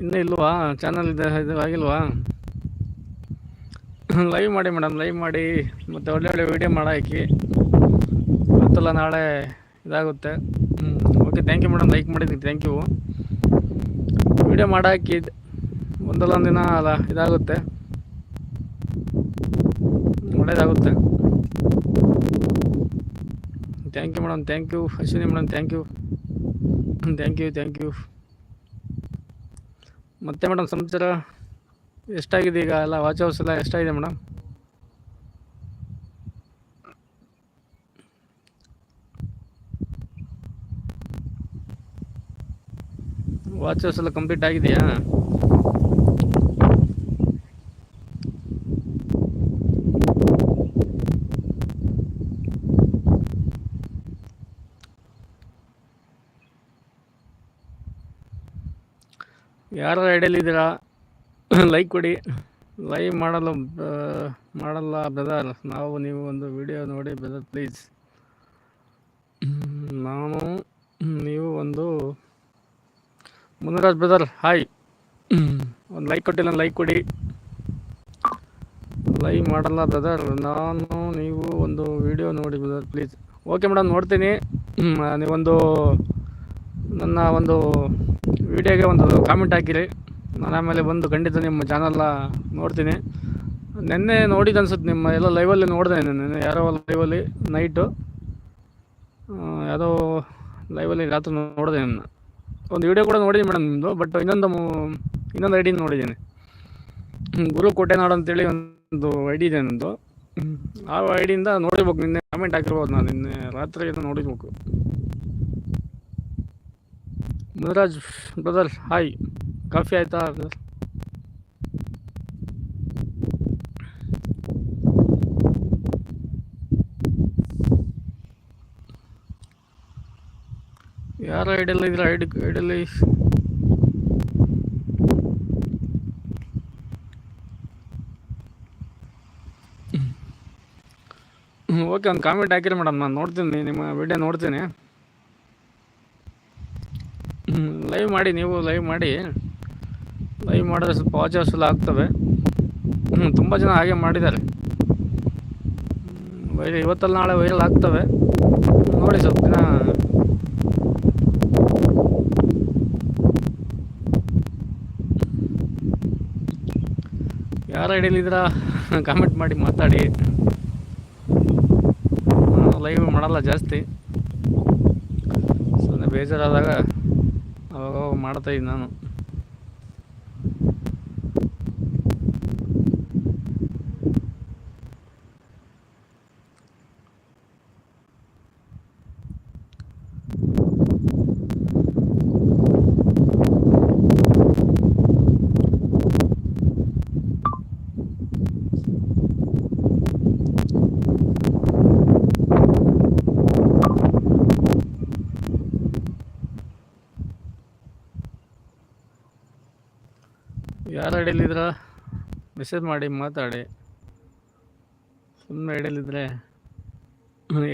ಇನ್ನೂ ಇಲ್ವಾ? ಚಾನಲ್ ಇದೆ, ಇದು ಆಗಿಲ್ವಾ? ಲೈವ್ ಮಾಡಿ ಮೇಡಮ್ ಲೈವ್ ಮಾಡಿ. ಮತ್ತು ಒಳ್ಳೆ ಒಳ್ಳೆ ವೀಡಿಯೋ ಮಾಡಾಕಿ. ಗೊತ್ತಲ್ಲ ನಾಳೆ ಇದಾಗುತ್ತೆ. Okay thank you madam like ಮಾಡಿದ್ದೀನಿ ಥ್ಯಾಂಕ್ ಯು ವೀಡಿಯೋ ಮಾಡಾಕಿ ಒಂದಲ್ಲ ಒಂದು ದಿನ ಅಲ್ಲ, ಇದಾಗುತ್ತೆ. ಒಳ್ಳೇದಾಗುತ್ತೆ. Thank you madam thank you Ashwini madam thank you thank you thank you ಮತ್ತೆ ಮೇಡಮ್ ಸಮಾಚಾರ? ಎಷ್ಟಾಗಿದೆ ಈಗ ಎಲ್ಲ ವಾಚ್ ಹೌಸ್ ಎಲ್ಲ ಎಷ್ಟಾಗಿದೆ ಮೇಡಮ್? ವಾಚ್ ಹೌಸ್ ಎಲ್ಲ ಕಂಪ್ಲೀಟ್ ಆಗಿದೆಯಾ? ಯಾರು ಐಡಿಯಲ್ಲಿದ್ದೀರಾ ಲೈಕ್ ಕೊಡಿ. ಲೈವ್ ಮಾಡಲು ಮಾಡಲ್ಲ ಬೆದರ್ ನಾವು, ನೀವು ಒಂದು ವಿಡಿಯೋ ನೋಡಿ ಬೆದರ್ ಪ್ಲೀಸ್ ನಾನು, ನೀವು ಒಂದು ಮುನರಾಜ್ ಬ್ರದರ್ ಹಾಯ್ ಒಂದು ಲೈಕ್ ಕೊಟ್ಟಿಲ್ಲ ಲೈಕ್ ಕೊಡಿ. ಲೈವ್ ಮಾಡಲ್ಲ ಬ್ರದರ್ ನಾನು, ನೀವು ಒಂದು ವಿಡಿಯೋ ನೋಡಿ ಬ್ರದರ್ ಪ್ಲೀಸ್ ಓಕೆ ಮೇಡಮ್ ನೋಡ್ತೀನಿ. ನೀವೊಂದು ನನ್ನ ಒಂದು ವಿಡಿಯೋಗೆ ಒಂದು ಕಾಮೆಂಟ್ ಹಾಕಿರಿ. ನಾನು ಆಮೇಲೆ ಬಂದು ಖಂಡಿತ ನಿಮ್ಮ ಚಾನಲ್ನ ನೋಡ್ತೀನಿ. ನಿನ್ನೆ ನೋಡಿದ್ದು ಅನ್ಸುತ್ತೆ ನಿಮ್ಮ ಎಲ್ಲ ಲೈವಲ್ಲಿ ನೋಡಿದೆ ನಿನ್ನೆ ಯಾರೋ ಲೈವಲ್ಲಿ ನೈಟು ಯಾವುದೋ ಲೈವಲ್ಲಿ ರಾತ್ರಿ ನೋಡಿದೆ ನಿನ್ನ. ಒಂದು ವಿಡಿಯೋ ಕೂಡ ನೋಡಿದ್ದೀನಿ ಮೇಡಮ್ ನಿಮ್ಮದು ಬಟ್ ಇನ್ನೊಂದು ಇನ್ನೊಂದು ಐ ಡಿ ನೋಡಿದ್ದೀನಿ ಗುರು ಕೋಟೆನಾಡು ಅಂತೇಳಿ ಒಂದು ಐ ಡಿ ಇದೆ ನಿಮ್ಮದು ಆ ಐ ಡಿಯಿಂದ ನೋಡಿರ್ಬೇಕು, ನಿನ್ನೆ ಕಾಮೆಂಟ್ ಹಾಕಿರ್ಬೋದು ನಾನು. ನಿನ್ನೆ ರಾತ್ರಿ ನೋಡಿರ್ಬೇಕು. ಮುನಿರಾಜ್ ಬ್ರದರ್ ಹಾಯ್ ಕಾಫಿ ಆಯ್ತಾ ಬ್ರದರ್ ಯಾರ ಐಡಿಯಲ್ಲಿ ಇದ್ರ ಐಡಿ ಐಡಿಯಲ್ಲಿ ಓಕೆ ಒಂದು ಕಾಮೆಂಟ್ ಹಾಕಿರಿ ಮೇಡಮ್ ನಾನು ನೋಡ್ತೀನಿ, ನಿಮ್ಮ ವಿಡಿಯೋ ನೋಡ್ತೀನಿ. ಲೈವ್ ಮಾಡಿ, ನೀವು ಲೈವ್ ಮಾಡಿ. ಲೈವ್ ಮಾಡಿದ್ರೆ ಸ್ವಲ್ಪ ವಾಚರ್ಸ್ ಎಲ್ಲ ಆಗ್ತವೆ. ಹ್ಞೂ ತುಂಬ ಜನ ಹಾಗೆ ಮಾಡಿದ್ದಾರೆ. ವೈರ ಇವತ್ತಲ್ಲ ನಾಳೆ ವೈರಲ್ ಆಗ್ತವೆ. ನೋಡಿ ಸ್ವಲ್ಪ ದಿನ. ಯಾರು ಹಿಡಿಲಿದ್ದೀರಾ ಕಾಮೆಂಟ್ ಮಾಡಿ, ಮಾತಾಡಿ. ಲೈವ್ ಮಾಡಲ್ಲ ಜಾಸ್ತಿ. ಸುಮ್ಮನೆ ಬೇಜಾರಾದಾಗ. ಅವಾಗ ಮಾಡ್ತಾಯಿದ್ದೆ ನಾನು. ಯಾರು ಐಡಿಯಲ್ಲಿದ್ರ ಮೆಸೇಜ್ ಮಾಡಿ, ಮಾತಾಡಿ. ಸುಮ್ಮನೆ ಐಡಿಯಲ್ಲಿದ್ದರೆ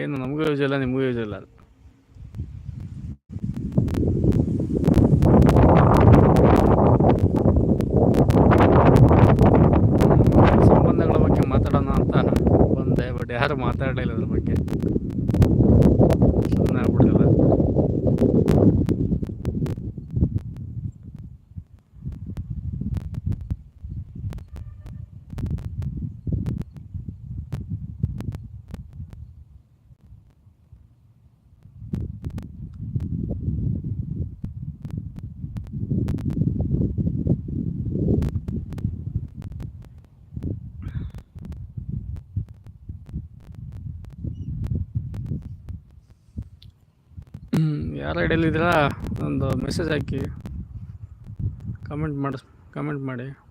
ಏನು, ನಮಗೂ ಯೂಸ್ ಇಲ್ಲ, ನಿಮಗೂ ಯೂಸ್ ಇಲ್ಲ. ಸಂಬಂಧಗಳ ಬಗ್ಗೆ ಮಾತಾಡೋಣ ಅಂತ ಬಂದೆ ಬಟ್ ಯಾರು ಮಾತಾಡಲಿಲ್ಲ ಅದ್ರ ಬಗ್ಗೆ ಸುಮ್ಮನೆ ಆಗ್ಬಿಡಲಿಲ್ಲ ಯಾರು ಐಡಿಯಲ್ಲಿದ್ದೀರಾ ಒಂದು ಮೆಸೇಜ್ ಹಾಕಿ. ಕಮೆಂಟ್ ಮಾಡಿಸ್ ಕಮೆಂಟ್ ಮಾಡಿ.